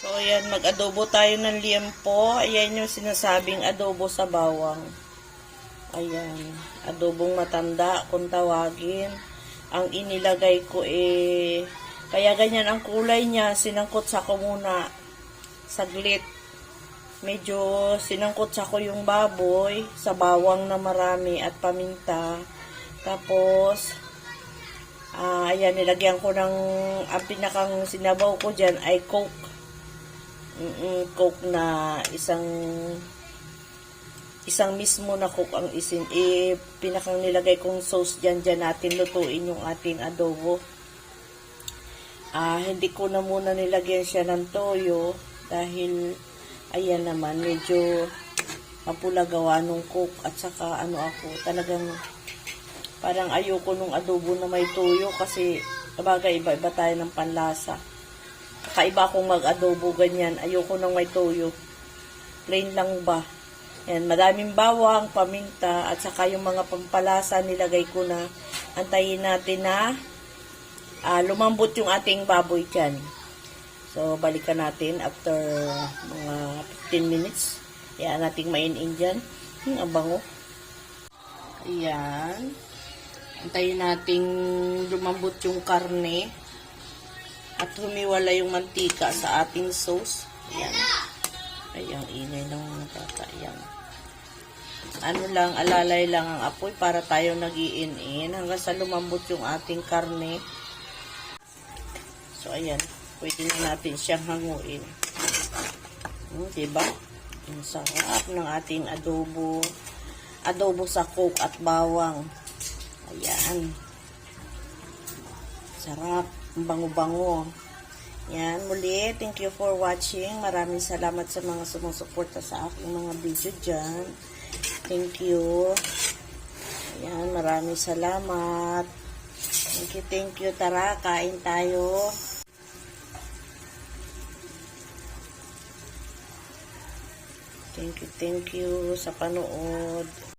So, ayan, mag-adobo tayo ng liempo. Ayan yung sinasabing adobo sa bawang. Ayan, adobong matanda kung tawagin. Ang inilagay ko eh, kaya ganyan ang kulay niya, sinangkot sa ko muna. Saglit. Medyo sinangkot sa ko yung baboy sa bawang na marami at paminta. Tapos, ah ayan, nilagyan ko ng, ang pinakang sinabaw ko dyan ay coke. Mm coke na isang isang mismo na cook ang isin. Eh pinakang nilagay kong sauce diyan diyan natin lutuin yung ating adobo. Ah hindi ko na muna nilagyan siya ng toyo dahil ayan naman medyo mapula gawa nung cook at saka ano ako talagang parang ayoko nung adobo na may toyo kasi sabagay iba-iba tayo ng panlasa kakaiba akong mag-adobo ganyan ayoko nang may toyo plain lang ba Yan, madaming bawang, paminta, at saka yung mga pampalasa nilagay ko na antayin natin na ah, lumambot yung ating baboy dyan. So, balikan natin after mga 15 minutes. Yan, nating mainin dyan. Hmm, ang bango. Ayan. Antayin nating lumambot yung karne at humiwala yung mantika sa ating sauce. Ayan. Ay, ang ingay ng bata. Ayan. Ano lang, alalay lang ang apoy para tayo nagiin-in hanggang sa lumambot yung ating karne. So, ayan. Pwede na natin siyang hanguin. Hmm, diba? Ang sarap ng ating adobo. Adobo sa coke at bawang. Ayan. Sarap. Ang bango-bango. Yan, muli, thank you for watching. Maraming salamat sa mga sumusuporta sa aking mga video dyan. Thank you. Yan, maraming salamat. Thank you, thank you. Tara, kain tayo. Thank you, thank you sa panood.